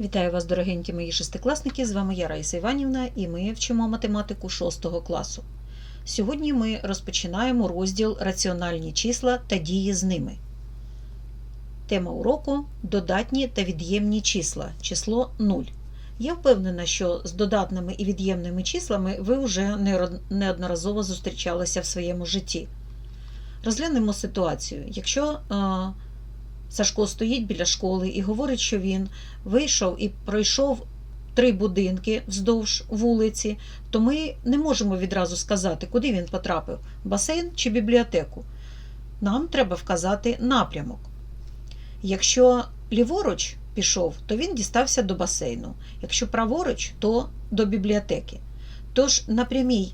Вітаю вас, дорогенькі мої шестикласники! З вами я Раїса Іванівна і ми вчимо математику 6 класу. Сьогодні ми розпочинаємо розділ Раціональні числа та дії з ними. Тема уроку додатні та від'ємні числа. Число 0. Я впевнена, що з додатними і від'ємними числами ви вже неодноразово зустрічалися в своєму житті. Розглянемо ситуацію. Якщо е, Сашко стоїть біля школи і говорить, що він вийшов і пройшов три будинки вздовж вулиці, то ми не можемо відразу сказати, куди він потрапив басейн чи бібліотеку. Нам треба вказати напрямок. Якщо ліворуч пішов, то він дістався до басейну. Якщо праворуч, то до бібліотеки. Тож на прямій,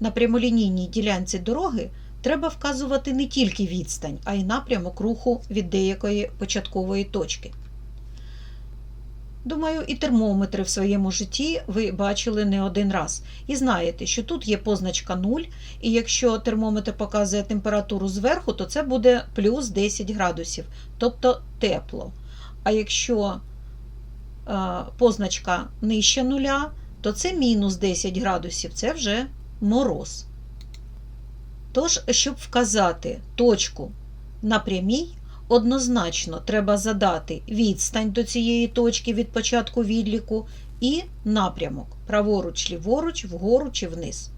на прямолінійній ділянці дороги треба вказувати не тільки відстань, а й напрямок руху від деякої початкової точки. Думаю, і термометри в своєму житті ви бачили не один раз. І знаєте, що тут є позначка 0, і якщо термометр показує температуру зверху, то це буде плюс 10 градусів, тобто тепло. А якщо е, позначка нижче нуля, то це мінус 10 градусів, це вже мороз. Тож, щоб вказати точку на прямій, однозначно треба задати відстань до цієї точки від початку відліку і напрямок праворуч, ліворуч, вгору чи вниз.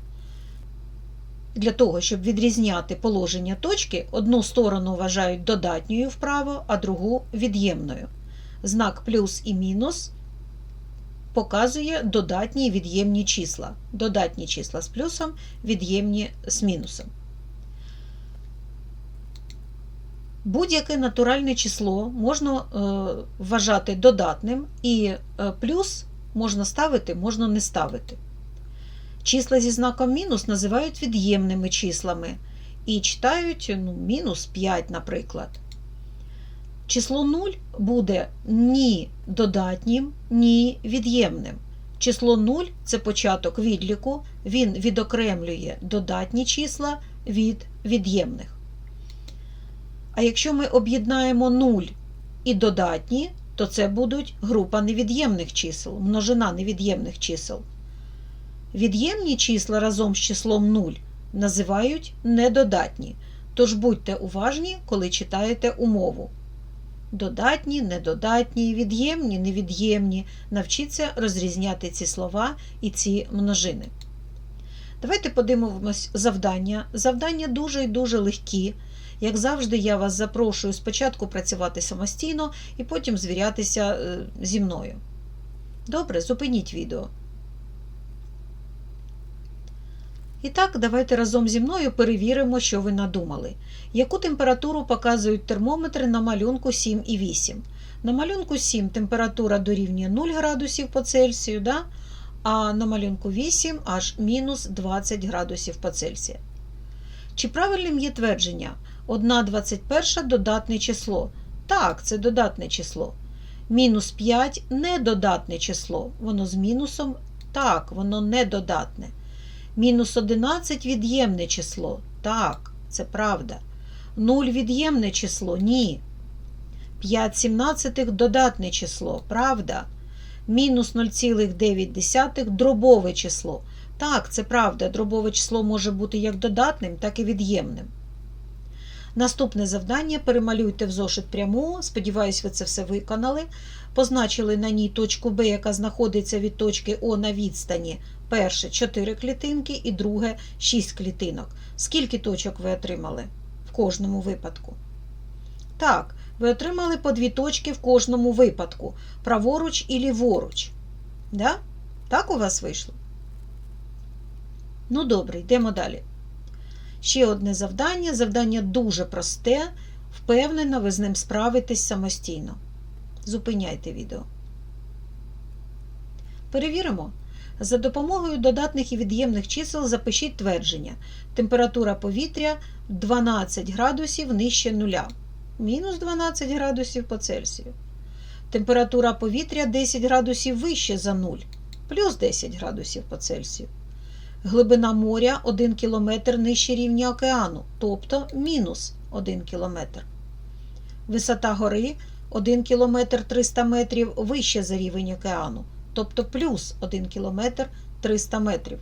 Для того, щоб відрізняти положення точки, одну сторону вважають додатньою вправо, а другу від'ємною. Знак плюс і мінус показує додатні і від'ємні числа. Додатні числа з плюсом, від'ємні з мінусом. Будь-яке натуральне число можна е, вважати додатним, і е, плюс можна ставити, можна не ставити. Числа зі знаком мінус називають від'ємними числами і читають ну, мінус 5, наприклад. Число 0 буде ні додатнім, ні від'ємним. Число 0 це початок відліку, він відокремлює додатні числа від від'ємних. А якщо ми об'єднаємо 0 і додатні, то це будуть група невід'ємних чисел, множина невід'ємних чисел. Від'ємні числа разом з числом 0 називають недодатні, тож будьте уважні, коли читаєте умову. Додатні, недодатні, від'ємні, невід'ємні. Навчіться розрізняти ці слова і ці множини. Давайте подивимось завдання. Завдання дуже і дуже легкі. Як завжди, я вас запрошую спочатку працювати самостійно і потім звірятися е, зі мною. Добре, зупиніть відео. І так, давайте разом зі мною перевіримо, що ви надумали. Яку температуру показують термометри на малюнку 7 і 8? На малюнку 7 температура дорівнює 0 градусів по Цельсію, да? А на малюнку 8 аж мінус 20 градусів по Цельсію. Чи правильним є твердження? 1,21 додатне число. Так, це додатне число. Мінус 5 недодатне число. Воно з мінусом. Так, воно недодатне. Мінус 11 від'ємне число. Так, це правда. 0 від'ємне число. Ні. 5 сімнадцятих додатне число. Правда. Мінус 0,9 дробове число. Так, це правда. Дробове число може бути як додатним, так і від'ємним. Наступне завдання перемалюйте в зошит пряму. Сподіваюсь, ви це все виконали. Позначили на ній точку Б, яка знаходиться від точки О на відстані. Перше 4 клітинки і друге 6 клітинок. Скільки точок ви отримали в кожному випадку? Так, ви отримали по дві точки в кожному випадку. Праворуч і ліворуч. Да? Так у вас вийшло? Ну, добре, йдемо далі. Ще одне завдання. Завдання дуже просте. Впевнена, ви з ним справитесь самостійно. Зупиняйте відео. Перевіримо. За допомогою додатних і від'ємних чисел запишіть твердження. Температура повітря 12 градусів нижче нуля. Мінус 12 градусів по Цельсію. Температура повітря 10 градусів вище за 0. Плюс 10 градусів по Цельсію. Глибина моря 1 км нижче рівня океану, тобто мінус 1 км. Висота гори 1 км 300 метрів вище за рівень океану, тобто плюс 1 км 300 метрів.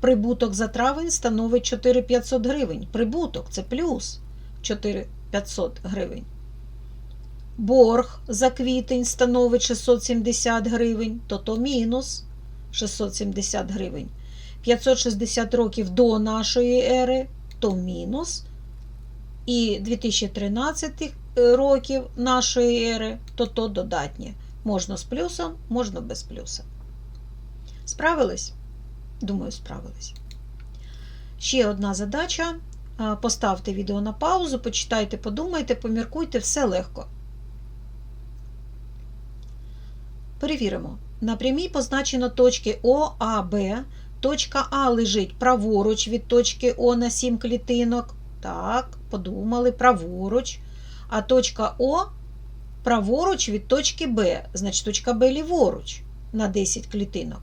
Прибуток за травень становить 4500 гривень. Прибуток це плюс 4500 гривень. Борг за квітень становить 670 гривень, то то мінус 670 гривень. 560 років до нашої ери, то мінус. І 2013 років нашої ери, то то додатнє. Можна з плюсом, можна без плюса. Справились? Думаю, справились. Ще одна задача. Поставте відео на паузу, почитайте, подумайте, поміркуйте, все легко. Перевіримо. На прямій позначено точки О, А, Б. Точка А лежить праворуч від точки О на 7 клітинок. Так, подумали, праворуч. А точка О праворуч від точки Б. Значить, точка Б ліворуч на 10 клітинок.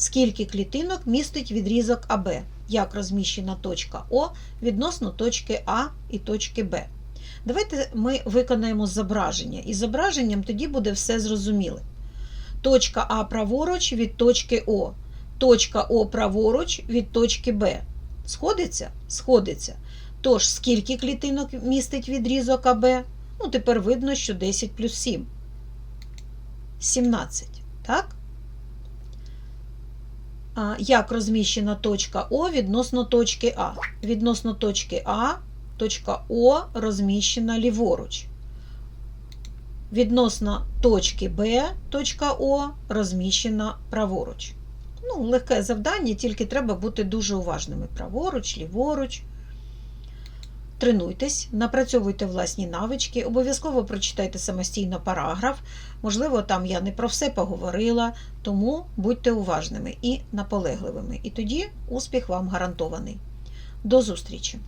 Скільки клітинок містить відрізок АБ? Як розміщена точка О відносно точки А і точки Б? Давайте ми виконаємо зображення. І зображенням тоді буде все зрозуміле. Точка А праворуч від точки О. Точка О праворуч від точки Б. Сходиться? Сходиться. Тож, скільки клітинок містить відрізок АБ? Ну, тепер видно, що 10 плюс 7. 17. Так? Як розміщена точка О відносно точки А? Відносно точки А, точка О розміщена ліворуч. Відносно точки Б, точка О розміщена праворуч. Ну, легке завдання, тільки треба бути дуже уважними. Праворуч, ліворуч. Тренуйтесь, напрацьовуйте власні навички, обов'язково прочитайте самостійно параграф. Можливо, там я не про все поговорила, тому будьте уважними і наполегливими. І тоді успіх вам гарантований. До зустрічі!